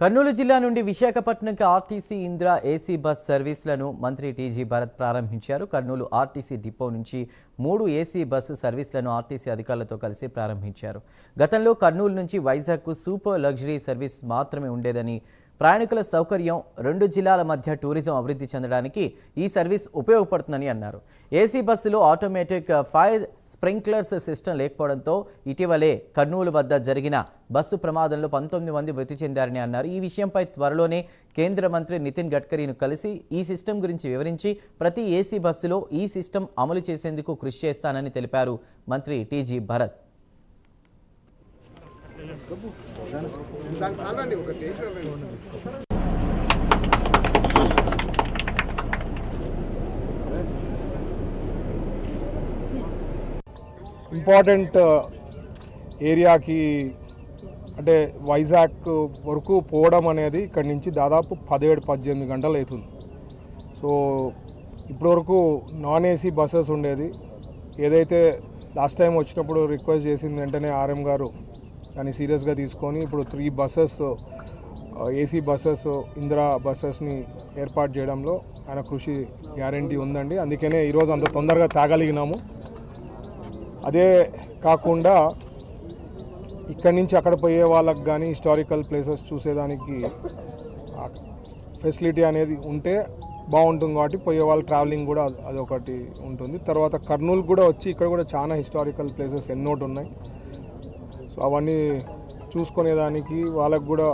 కర్నూలు జిల్లా నుండి విశాఖపట్నంకి ఆర్టీసీ ఇంద్ర ఏసీ బస్ సర్వీసులను మంత్రి టీజీ భరత్ ప్రారంభించారు. కర్నూలు ఆర్టీసీ డిపో నుంచి మూడు ఏసీ బస్సు సర్వీసులను ఆర్టీసీ అధికారులతో కలిసి ప్రారంభించారు. గతంలో కర్నూలు నుంచి వైజాగ్కు సూపర్ లగ్జరీ సర్వీస్ మాత్రమే ఉండేదని ప్రయాణికుల సౌకర్యం రెండు జిల్లాల మధ్య టూరిజం అభివృద్ధి చెందడానికి ఈ సర్వీస్ ఉపయోగపడుతుందని అన్నారు. ఏసీ బస్సులో ఆటోమేటిక్ ఫైర్ స్ప్రింక్లర్స్ సిస్టమ్ లేకపోవడంతో ఇటీవలే కర్నూలు వద్ద జరిగిన బస్సు ప్రమాదంలో పంతొమ్మిది మంది మృతి చెందారని అన్నారు. ఈ విషయంపై త్వరలోనే కేంద్ర మంత్రి నితిన్ గడ్కరీను కలిసి ఈ సిస్టమ్ గురించి వివరించి ప్రతి ఏసీ బస్సులో ఈ సిస్టమ్ అమలు చేసేందుకు కృషి చేస్తానని తెలిపారు మంత్రి టీజీ భరత్. ఇంపార్టెంట్ ఏరియాకి అంటే వైజాగ్ వరకు పోవడం అనేది ఇక్కడి నుంచి దాదాపు పదిహేడు పద్దెనిమిది గంటలు అవుతుంది. సో ఇప్పటివరకు నాన్ ఏసీ బస్సెస్ ఉండేది. ఏదైతే లాస్ట్ టైం వచ్చినప్పుడు రిక్వెస్ట్ చేసింది వెంటనే ఆర్ఎం గారు దాన్ని సీరియస్గా తీసుకొని ఇప్పుడు three buses AC buses Indira బస్సెస్ని ఏర్పాటు చేయడంలో ఆయన కృషి గ్యారంటీ ఉందండి. అందుకనే ఈరోజు అంత తొందరగా తేగలిగినాము. అదే కాకుండా ఇక్కడి నుంచి అక్కడ పోయే వాళ్ళకి కానీ హిస్టారికల్ ప్లేసెస్ చూసేదానికి ఫెసిలిటీ అనేది ఉంటే బాగుంటుంది కాబట్టి పోయే వాళ్ళ ట్రావెలింగ్ కూడా అది- అదొకటి ఉంటుంది. తర్వాత కర్నూలు కూడా వచ్చి ఇక్కడ కూడా చాలా హిస్టారికల్ ప్లేసెస్ ఎన్నోటి ఉన్నాయి. సో అవన్నీ చూసుకునేదానికి వాళ్ళకు కూడా